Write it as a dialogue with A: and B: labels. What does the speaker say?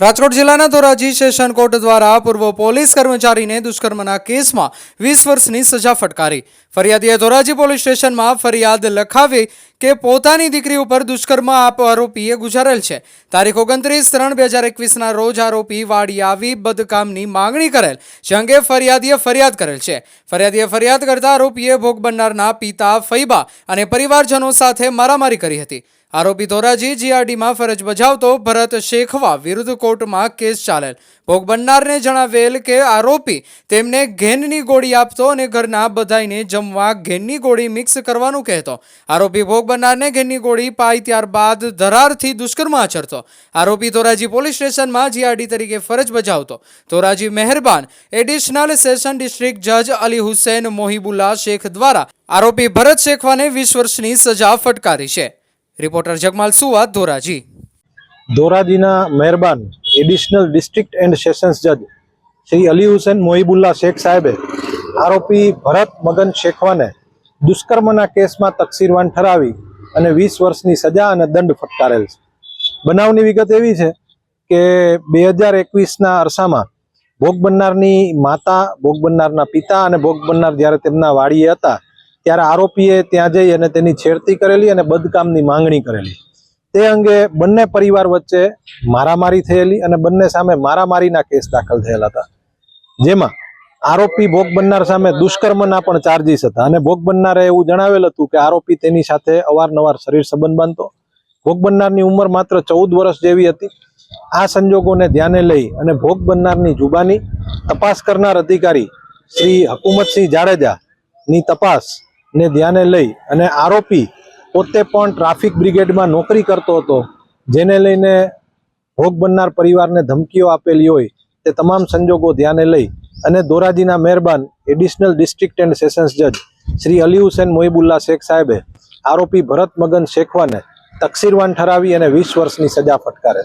A: રાજકોટ જિલ્લાના Dhoraji session court દ્વારા પૂર્વ પોલીસ કર્મચારીને દુષ્કર્મના કેસમાં વીસ વર્ષની સજા ફટકારી. ફરિયાદીએ ધોરાજી પોલીસ સ્ટેશનમાં ફરિયાદ લખાવી કે પોતાની દીકરી ઉપર દુષ્કર્મ આરોપીએ ગુજારેલ છે. તારીખ ઓગણત્રીસ ત્રણ બે હજાર એકવીસના રોજ આરોપી વાડી આવી બદકામની માંગણી કરેલ, જે અંગે ફરિયાદીએ ફરિયાદ કરેલ છે. ફરિયાદીએ ફરિયાદ કરતા આરોપીએ ભોગ બનનારના પિતા ફૈબા અને પરિવારજનો સાથે મારામારી કરી હતી. આરોપી ધોરાજી જીઆરડીમાં ફરજ બજાવતો ભરત શેખવા વિરુદ્ધ કોર્ટમાં કેસ ચાલેલ. ભોગ બનનારને જણાવેલ કે આરોપી તેમને ઘેનની ગોળી આપતો અને ઘરના બધાઈને જમવા ઘેનની ગોળી મિક્સ કરવાનું કહેતો. આરોપી ભોગ બનનારને ઘેનની ગોળી પાઈ ત્યારબાદ ધરારથી દુષ્કર્મ આચરતો. આરોપી ધોરાજી પોલીસ સ્ટેશનમાં જીઆરડી તરીકે ફરજ બજાવતો. ધોરાજી મહેરબાન એડિશનલ સેશન ડિસ્ટ્રિક્ટ જજ અલી હુસૈન મોહિબુલ્લા શેખ દ્વારા આરોપી ભરત શેખવાને વીસ વર્ષની સજા ફટકારી છે. રિપોર્ટર જગમાલ સુવા ધોરાજી.
B: ધોરાજીના મહેરબાન એડિશનલ ડિસ્ટ્રિક્ટ એન્ડ સેશન્સ જજ શ્રી અલી હુસેન મોહિબુલ્લા શેખ સાહેબે આરોપી ભરત મગન શેખવાને દુષ્કર્મના કેસમાં તકસીરવાન ઠરાવી અને વીસ વર્ષની સજા અને દંડ ફટકારેલ છે. બનાવની વિગત એવી છે કે બે હજાર એકવીસના અરસામાં ભોગ બનનારની માતા, ભોગ બનનારના પિતા અને ભોગ બનનાર જ્યારે તેમના વાડીએ હતા, ત્યારે આરોપીએ ત્યાં જઈ અને તેની છેડતી કરેલી અને બદકામની માંગણી કરેલી. તે અંગે બંને પરિવાર વચ્ચે મારામારી થયેલી અને બંને સામે મારામારીના કેસ દાખલ થયેલા હતા. જેમાં આરોપી ભોગ બનનાર સામે દુષ્કર્મના પણ ચાર્જીસ હતા. અને ભોગ બનનારે એવું જણાવેલ હતું કે આરોપી તેની સાથે અવારનવાર શરીર સંબંધ બાંધતો. ભોગ બનનારની ઉંમર માત્ર ચૌદ વર્ષ જેવી હતી. આ સંજોગોને ધ્યાને લઈ અને ભોગ બનનારની જુબાની તપાસ કરનાર અધિકારી શ્રી હકુમતસિંહ જાડેજાની તપાસને ધ્યાને લઈ અને આરોપી પોતે પણ ટ્રાફિક બ્રિગેડમાં નોકરી કરતો હતો. જેને લઈને ભોગ બનનાર પરિવારને ધમકીઓ આપેલી હોય તે તમામ સંજોગો ધ્યાને લઈ અને ધોરાજીના મહેરબાન એડિશનલ ડિસ્ટ્રિક્ટ એન્ડ સેશન્સ જજ શ્રી અલી હુસેન મોહિબુલ્લા શેખ સાહેબે આરોપી ભરત મગન શેખવાને તકસીરવાન ઠરાવી અને વીસ વર્ષની સજા ફટકારેલ